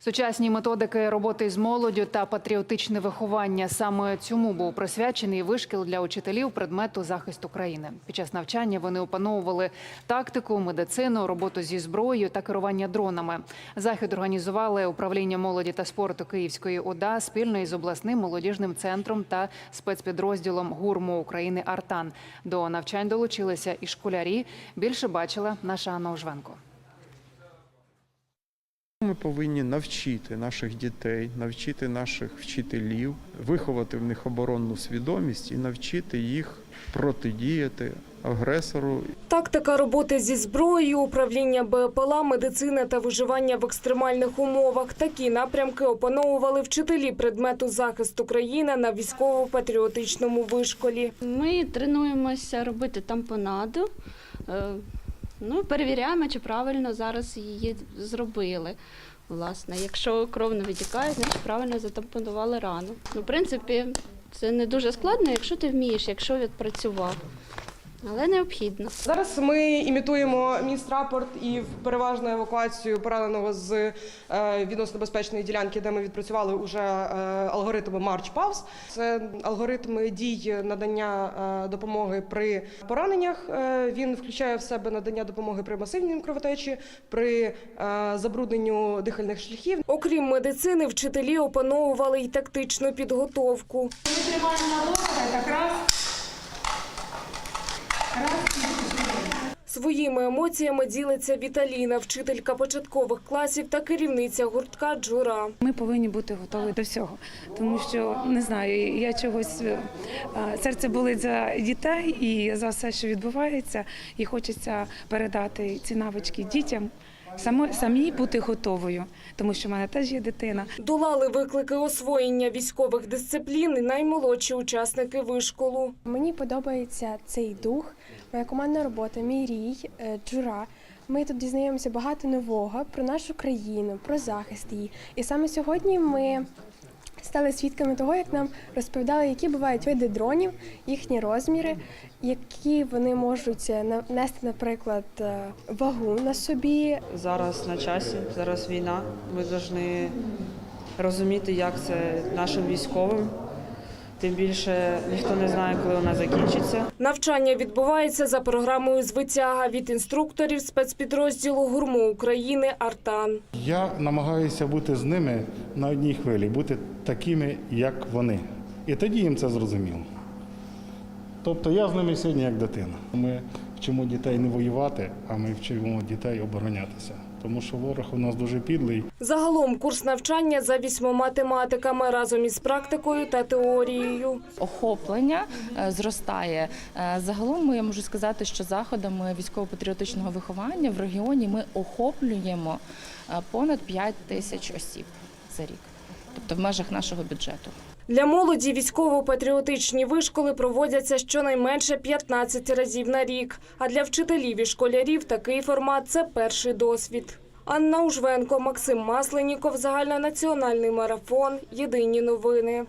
Сучасні методики роботи з молоддю та патріотичне виховання саме цьому був присвячений вишкіл для учителів предмету захисту країни. Під час навчання вони опановували тактику, медицину, роботу зі зброєю та керування дронами. Захід організували управління молоді та спорту Київської ОДА спільно із обласним молодіжним центром та спецпідрозділом ГУРМО України Артан. До навчань долучилися і школярі. Більше бачила наша Анна Ожвенко. Ми повинні навчити наших дітей, навчити наших вчителів, виховати в них оборонну свідомість і навчити їх протидіяти агресору Тактика роботи зі зброєю, управління БПЛА, медицина та виживання в екстремальних умовах. Такі напрямки опановували вчителі предмету захисту країни на військово-патріотичному вишколі. Ми тренуємося робити тампонаду. Ну, перевіряємо, чи правильно зараз її зробили. Власне, якщо кров не витікає, значить правильно затампонували рану. Ну, в принципі, це не дуже складно, якщо ти вмієш, якщо відпрацював. Але необхідно. Зараз ми імітуємо міст рапорт і переважну евакуацію пораненого з е, відносно безпечної ділянки, де ми відпрацювали уже е, алгоритми March Pulse. Це алгоритми дій надання е, допомоги при пораненнях. Е, Він включає в себе надання допомоги при масивній кровотечі, при е, забрудненню дихальних шляхів. Окрім медицини, вчителі опановували й тактичну підготовку. Своїми емоціями ділиться Віталіна, вчителька початкових класів та керівниця гуртка Джура. Ми повинні бути готові до всього, тому що не знаю, я чогось е, серце болить за дітей і за все, що відбувається, і хочеться передати ці навички дітям. Само- самій бути готовою, тому що в мене теж є дитина. Долали виклики освоєння військових дисциплін і наймолодші учасники вишколу. Мені подобається цей дух, моя командна робота, мій рій, е, джура. Ми тут дізнаємося багато нового про нашу країну, про захист її. І саме сьогодні ми стали свідками того, як нам розповідали, які бувають види дронів, їхні розміри, які вони можуть е, нести, наприклад, е, вагу на собі, зараз на часі, зараз війна. Ми повинні розуміти, як це нашим військовим. Тим більше ніхто не знає, коли вона закінчиться. Навчання відбувається за програмою звитяга від інструкторів спецпідрозділу ГУРМО України Артан. Я намагаюся бути з ними на одній хвилі, бути такими, як вони. І тоді їм це зрозуміло. Тобто я з ними сьогодні як дитина. Ми вчимо дітей не воювати, а ми вчимо дітей оборонятися. Тому що ворог у нас дуже підлий. Загалом курс навчання за вісьмома тематиками разом із практикою та теорією. охоплення е, зростає. Е, Загалом я можу сказати, що заходами військово-патріотичного виховання в регіоні ми охоплюємо е, понад 5 тисяч осіб за рік, тобто в межах нашого бюджету. Для молоді військово-патріотичні вишколи проводяться щонайменше 15 разів на рік. А для вчителів і школярів такий формат це перший досвід. Анна Ужвенко, Максим Масленіков, загальнонаціональний марафон. Єдині новини.